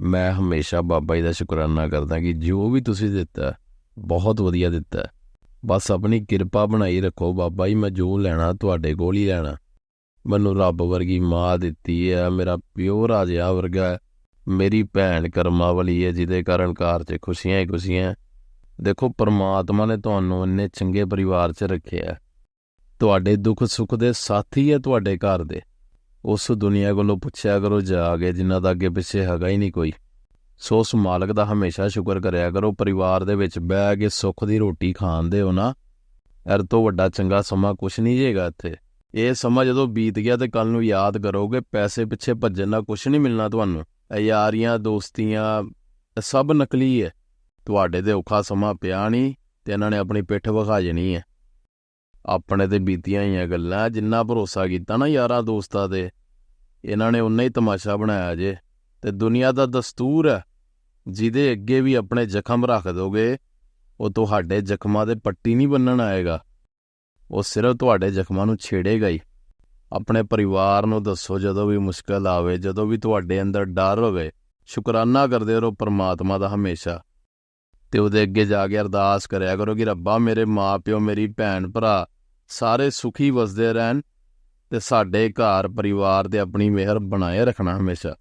ਮੈਂ ਹਮੇਸ਼ਾ ਬਾਬਾ ਜੀ ਦਾ ਸ਼ੁਕਰਾਨਾ ਕਰਦਾ ਕਿ ਜੋ ਵੀ ਤੁਸੀਂ ਦਿੱਤਾ, ਬਹੁਤ ਵਧੀਆ ਦਿੱਤਾ। ਬਸ ਆਪਣੀ ਕਿਰਪਾ ਬਣਾਈ ਰੱਖੋ ਬਾਬਾ ਜੀ, ਮੈਂ ਜੋ ਲੈਣਾ ਤੁਹਾਡੇ ਕੋਲ ਹੀ ਲੈਣਾ। ਮੈਨੂੰ ਰੱਬ ਵਰਗੀ ਮਾਂ ਦਿੱਤੀ ਹੈ, ਮੇਰਾ ਪਿਓ ਰਾਜਾ ਵਰਗਾ ਮੇਰੀ ਭੈਣ ਕਰਮਾ ਵਾਲੀ ਹੈ, ਜਿਹਦੇ ਕਾਰਨ ਘਰ 'ਚ ਖੁਸ਼ੀਆਂ ਹੀ ਖੁਸ਼ੀਆਂ। ਦੇਖੋ, ਪਰਮਾਤਮਾ ਨੇ ਤੁਹਾਨੂੰ ਇੰਨੇ ਚੰਗੇ ਪਰਿਵਾਰ 'ਚ ਰੱਖਿਆ। ਤੁਹਾਡੇ ਦੁੱਖ ਸੁੱਖ ਦੇ ਸਾਥੀ ਹੈ ਤੁਹਾਡੇ ਘਰ ਦੇ। ਉਸ ਦੁਨੀਆ ਕੋਲੋਂ ਪੁੱਛਿਆ ਕਰੋ, ਜਾ ਕੇ ਜਿਨ੍ਹਾਂ ਦਾ ਅੱਗੇ ਪਿੱਛੇ ਹੈਗਾ ਹੀ ਨਹੀਂ ਕੋਈ। ਸੋ ਉਸ ਮਾਲਕ ਦਾ ਹਮੇਸ਼ਾ ਸ਼ੁਕਰ ਕਰਿਆ ਕਰੋ, ਪਰਿਵਾਰ ਦੇ ਵਿੱਚ ਬਹਿ ਕੇ ਸੁੱਖ ਦੀ ਰੋਟੀ ਖਾਂਦੇ ਹੋ ਨਾ। ਅਰ ਤੋਂ ਵੱਡਾ ਚੰਗਾ ਸਮਾਂ ਕੁਛ ਨਹੀਂ ਜੇਗਾ ਇੱਥੇ। ਇਹ ਸਮਾਂ ਜਦੋਂ ਬੀਤ ਗਿਆ ਤੇ ਕੱਲ ਨੂੰ ਯਾਦ ਕਰੋਗੇ, ਪੈਸੇ ਪਿੱਛੇ ਭੱਜਣ ਨਾਲ ਕੁਛ ਨਹੀਂ ਮਿਲਣਾ ਤੁਹਾਨੂੰ। ਇਹ ਯਾਰੀਆਂ, ਦੋਸਤੀਆਂ, ਇਹ ਸਭ ਨਕਲੀ ਹੈ। ਤੁਹਾਡੇ ਤੇ ਔਖਾ ਸਮਾਂ ਪਿਆ ਨਹੀਂ ਤੇ ਇਹਨਾਂ ਨੇ ਆਪਣੀ ਪਿੱਠ ਵਿਖਾ ਜਣੀ ਹੈ। ਆਪਣੇ ਤੇ ਬੀਤੀਆਂ ਹੀ ਹੋਈਆਂ ਗੱਲਾਂ, ਜਿੰਨਾ ਭਰੋਸਾ ਕੀਤਾ ਨਾ ਯਾਰਾਂ ਦੋਸਤਾਂ ਤੇ, ਇਹਨਾਂ ਨੇ ਉਨਾ ਹੀ ਤਮਾਸ਼ਾ ਬਣਾਇਆ ਜੇ। ਤੇ ਦੁਨੀਆ ਦਾ ਦਸਤੂਰ ਹੈ, ਜਿਹਦੇ ਅੱਗੇ ਵੀ ਆਪਣੇ ਜ਼ਖਮ ਰੱਖ ਦੋਗੇ, ਉਹ ਤੁਹਾਡੇ ਜ਼ਖਮਾਂ ਦੇ ਪੱਟੀ ਨਹੀਂ ਬੰਨਣ ਆਏਗਾ। ਉਹ ਸਿਰਫ ਤੁਹਾਡੇ ਜ਼ਖਮਾਂ ਨੂੰ ਛੇੜੇਗਾ ਹੀ। ਆਪਣੇ ਪਰਿਵਾਰ ਨੂੰ ਦੱਸੋ, ਜਦੋਂ ਵੀ ਮੁਸ਼ਕਲ ਆਵੇ, ਜਦੋਂ ਵੀ ਤੁਹਾਡੇ ਅੰਦਰ ਡਰ ਹੋਵੇ, ਸ਼ੁਕਰਾਨਾ ਕਰਦੇ ਰਹੋ ਪਰਮਾਤਮਾ ਦਾ ਹਮੇਸ਼ਾ। ਤੇ ਉਹਦੇ ਅੱਗੇ ਜਾ ਕੇ ਅਰਦਾਸ ਕਰਿਆ ਕਰੋ ਕਿ ਰੱਬਾ, ਮੇਰੇ ਮਾਪਿਓ, ਮੇਰੀ ਭੈਣ ਭਰਾ ਸਾਰੇ ਸੁਖੀ ਵਸਦੇ ਰਹਿਣ ਤੇ ਸਾਡੇ ਘਰ ਪਰਿਵਾਰ ਤੇ ਆਪਣੀ ਮਿਹਰ ਬਣਾਏ ਰੱਖਣਾ ਹਮੇਸ਼ਾ।